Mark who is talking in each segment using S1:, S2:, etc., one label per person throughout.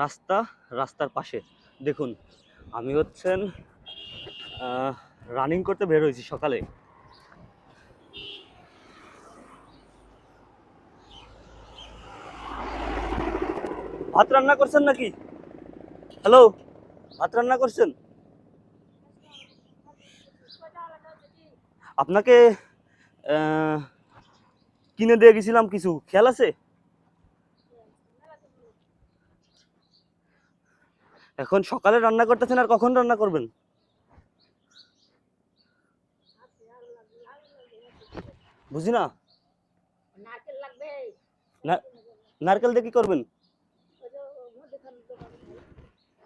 S1: রাস্তা, রাস্তার পাশে। দেখুন, আমি হচ্ছেন রানিং করতে বের হয়েছি সকালে। ভাত রান্না করছেন নাকি? হ্যালো ভাত রান্না করছেন? আপনাকে কিনে দিয়ে গেছিলাম কিছু। খেয়াল আছে? এখন সকালে রান্না করতেছেন আর কখন রান্না করবেন? বুঝি না?
S2: নারকেল
S1: না- নারকেল দিয়ে কি করবেন?
S2: ওই মুদিখানার দোকান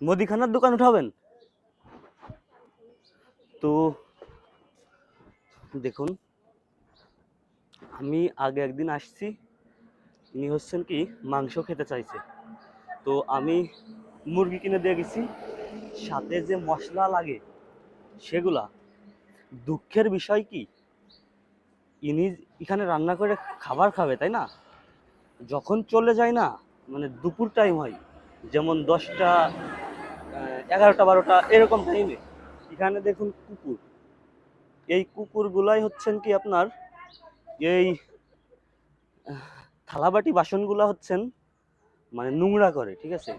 S1: মুদিখানার দোকান উঠাবেন? তো দেখুন আমি আগে একদিন আসছি। ইনি হচ্ছেন কি মাংস খেতে চাইছে। তো আমি মুরগি কিনে দিয়ে গেছি। সাথে যে মশলা লাগে, সেগুলা, দুঃখের বিষয় কি? ইনি এখানে রান্না করে খাবার খাবে, তাই না? যখন চলে যায় না মানে দুপুর টাইম হয়, যেমন দশটা এগারোটা, বারোটা, এরকম টাইমে এখানে দেখুন কুকুর। এই কুকুরগুলাই হচ্ছেন কি আপনার, এই থালাবাটি বাসনগুলা হচ্ছেন মানে নোংরা করে, ঠিক আছে?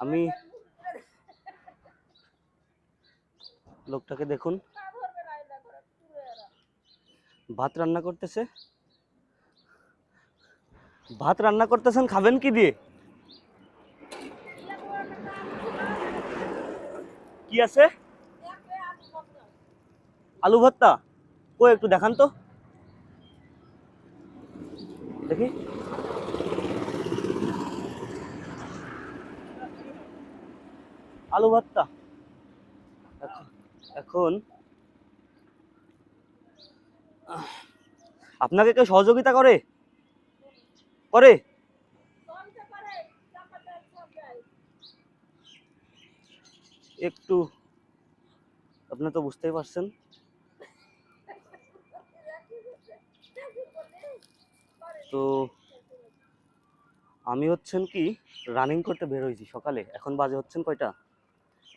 S1: আমি লোকটাকে দেখুন। ভাত রান্না করতেছে। ভাত রান্না করতেছেন, খাবেন কি দিয়ে? কি আছে? আলু ভর্তা। ও একটু দেখান তো। দেখি। আলু ভর্তা। এখন- আপনাকে কেউ সহযোগিতা করে? করে? একটু, আপনি তো বুঝতেই পারছেন। তো আমি হচ্ছেন কি রানিং করতে বের হয়েছি সকালে। এখন বাজে হচ্ছেন কয়টা?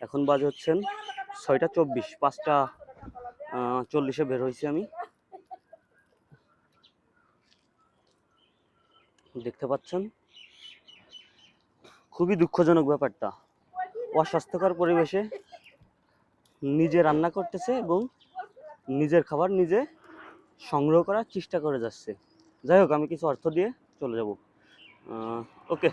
S1: এখন বাজে হচ্ছেন ছয়টা চব্বিশ, পাঁচটা চল্লিশে বের হয়েছি আমি। দেখতে পাচ্ছেন? খুবই দুঃখজনক ব্যাপারটা। অস্বাস্থ্যকর পরিবেশে নিজে রান্না করতেছে এবং নিজের খাবার নিজে সংগ্রহ করার চেষ্টা করে যাচ্ছে। যাই হোক, আমি কিছু অর্থ দিয়ে চলে যাব। ওকে।